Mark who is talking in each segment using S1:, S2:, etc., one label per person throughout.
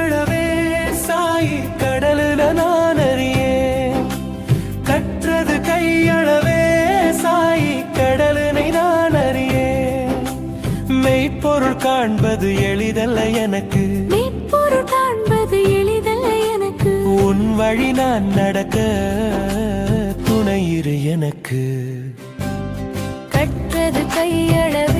S1: எழவே சாயி கடலுல நான் அறியே கற்றது கையளவே சாயி கடலினை நான் அறியே மெய்ப்பொருள் காண்பது எளிதல்ல எனக்கு.
S2: மெய்ப்பொருள் காண்பது எளிதல்ல எனக்கு.
S1: உன் வழி நான் நடக்க துணையிரு எனக்கு.
S2: கற்றது கையளவே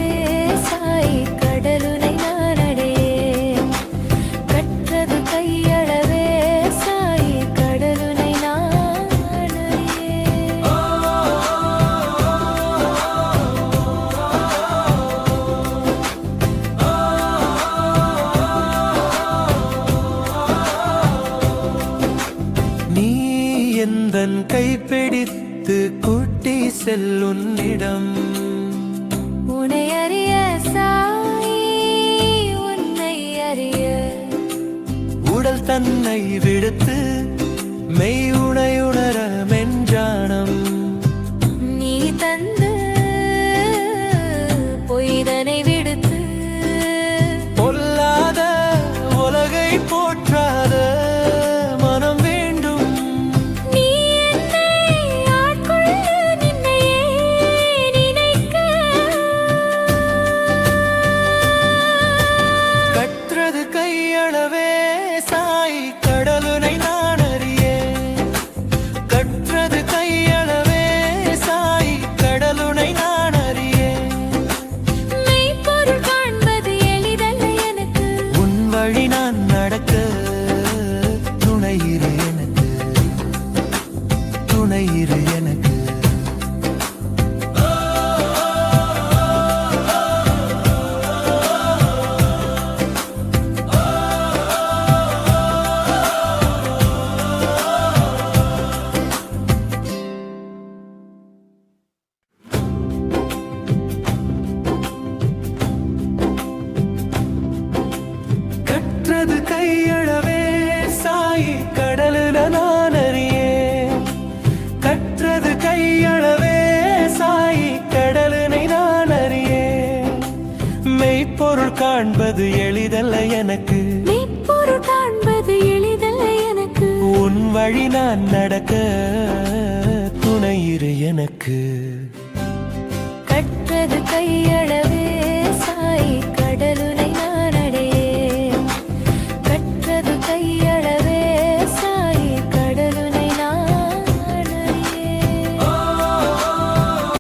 S1: எந்தன் கைப்பிடித்து கூட்டி செல்லுன்னிடம்
S2: உன்னை அறிய உன்னை அறிய.
S1: உடல் தன்னை விடுத்து மெய் உணையுணர கையளவே மெய்ப்பொருள் காண்பது எளிதல்ல எனக்கு.
S2: மெய்ப்பொருள் காண்பது எளிதல்ல எனக்கு.
S1: உன் வழி நான் நடக்க துணையிரு எனக்கு.
S2: கற்றது கையளவே